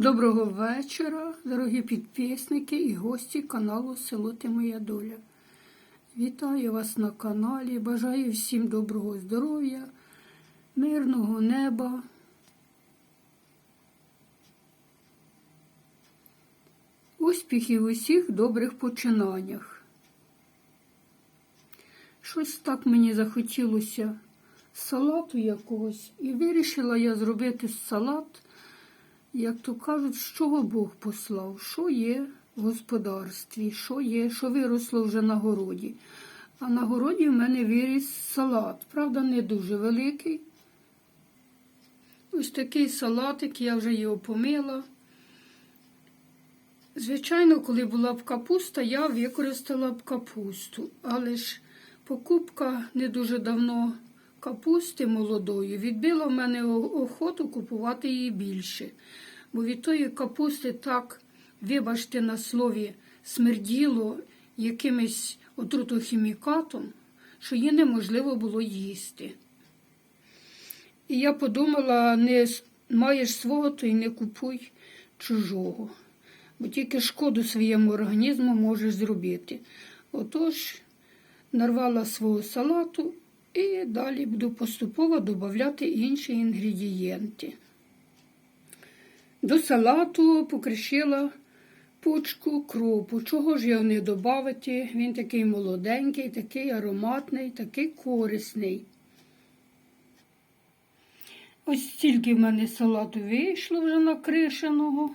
Доброго вечора, дорогі підписники і гості каналу Село Ти Моя Доля. Вітаю вас на каналі, бажаю всім доброго здоров'я, мирного неба. Успіхів усіх добрих починаннях. Щось так мені захотілося салату якогось, і вирішила я зробити салат як то кажуть, з чого Бог послав, що є в господарстві, що є, що виросло вже на городі. А на городі в мене виріс салат. Правда, не дуже великий. Ось такий салатик, я вже його помила. Звичайно, коли була б капуста, я використала б капусту, але ж покупка не дуже давно капусти молодої відбила в мене охоту купувати її більше. Бо від тої капусти так, вибачте на слові, смерділо якимось отрутохімікатом, що її неможливо було їсти. І я подумала, не маєш свого, то й не купуй чужого, бо тільки шкоду своєму організму можеш зробити. Отож, нарвала свого салату і далі буду поступово додати інші інгредієнти. До салату покришила пучку кропу. Чого ж його не додати? Він такий молоденький, такий ароматний, такий корисний. Ось стільки в мене салату вийшло вже накришеного.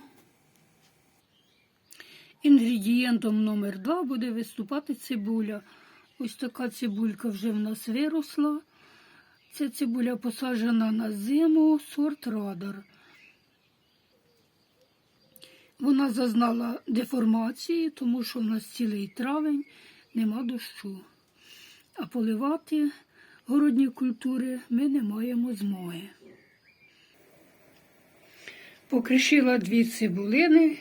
Інгредієнтом номер два буде виступати цибуля. Ось така цибулька вже в нас виросла. Ця цибуля посаджена на зиму, сорт радар. Вона зазнала деформації, тому що в нас цілий травень нема дощу. А поливати городні культури ми не маємо змоги. Покришила дві цибулини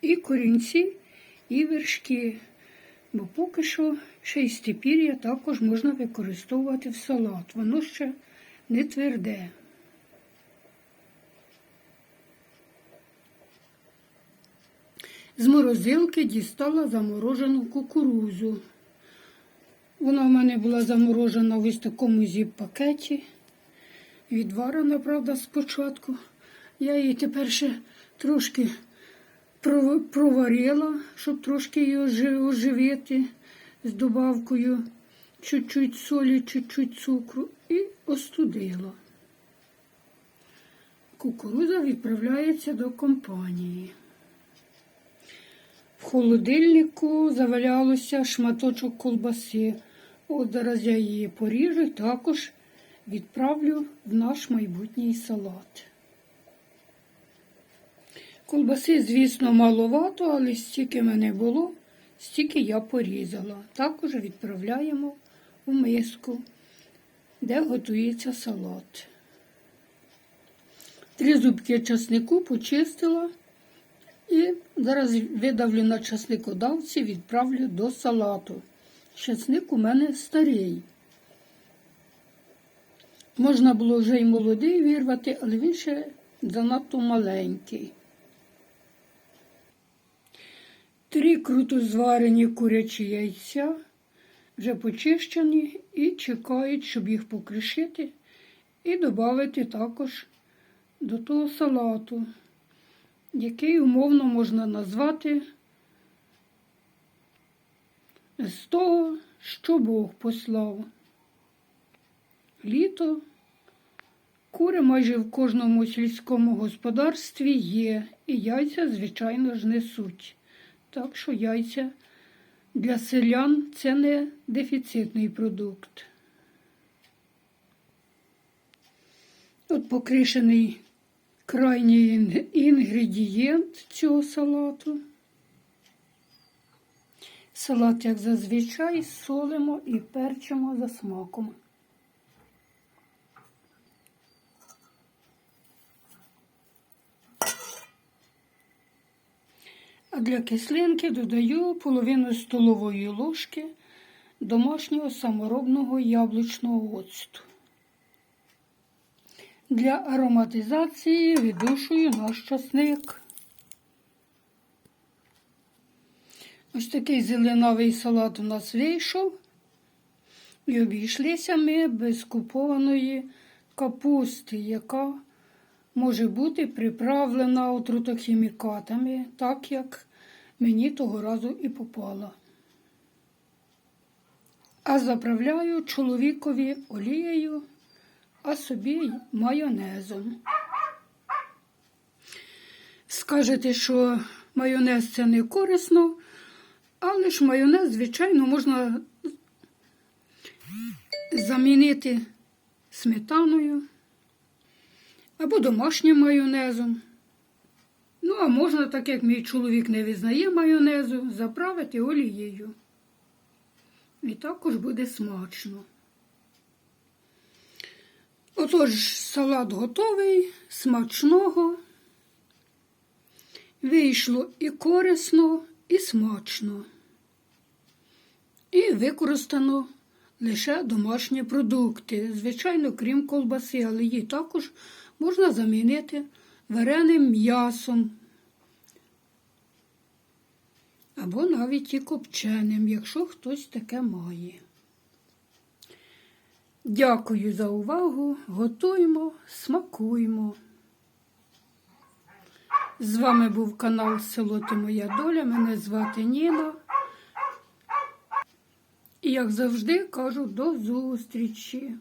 і корінці, і вершки, бо поки що ще й степір'я також можна використовувати в салат. Воно ще не тверде. З морозилки дістала заморожену кукурузу. Вона в мене була заморожена в ось такому зіп-пакеті. Відварена, правда, спочатку. Я її тепер ще трошки проварила, щоб трошки її оживити з добавкою чуть-чуть солі, чуть-чуть цукру і остудила. Кукуруза відправляється до компанії. В холодильнику завалялося шматочок колбаси. От зараз я її поріжу також відправлю в наш майбутній салат. Колбаси, звісно, маловато, але стільки мене було, стільки я порізала. Також відправляємо в миску, де готується салат. Три зубки часнику почистила. І зараз видавлю на часникодавці, відправлю до салату. Часник у мене старий. Можна було вже й молодий вирвати, але він ще занадто маленький. Три круто зварені курячі яйця, вже почищені і чекають, щоб їх покришити і додати також до того салату який умовно можна назвати з того, що Бог послав. Літо кури майже в кожному сільському господарстві є, і яйця, звичайно ж, несуть. Так що яйця для селян це не дефіцитний продукт. От покришений крайній інгредієнт цього салату. Салат, як зазвичай, солимо і перчимо за смаком. А для кислинки додаю половину столової ложки домашнього саморобного яблучного оцту. Для ароматизації віддушую наш часник. Ось такий зеленовий салат у нас вийшов. І обійшлися ми без купованої капусти, яка може бути приправлена отрутохімікатами, так як мені того разу і попала. А заправляю чоловікові олією, а собі майонезом. Скажете, що майонез це не корисно, але ж майонез, звичайно, можна замінити сметаною або домашнім майонезом. Ну, а можна, так як мій чоловік не визнає майонезу, заправити олією. І також буде смачно. Отож, салат готовий, смачного. Вийшло і корисно, і смачно. І використано лише домашні продукти. Звичайно, крім колбаси, але її також можна замінити вареним м'ясом. Або навіть і копченим, якщо хтось таке має. Дякую за увагу. Готуємо, смакуємо. З вами був канал Село Ти Моя Доля. Мене звати Ніна. І як завжди кажу, до зустрічі!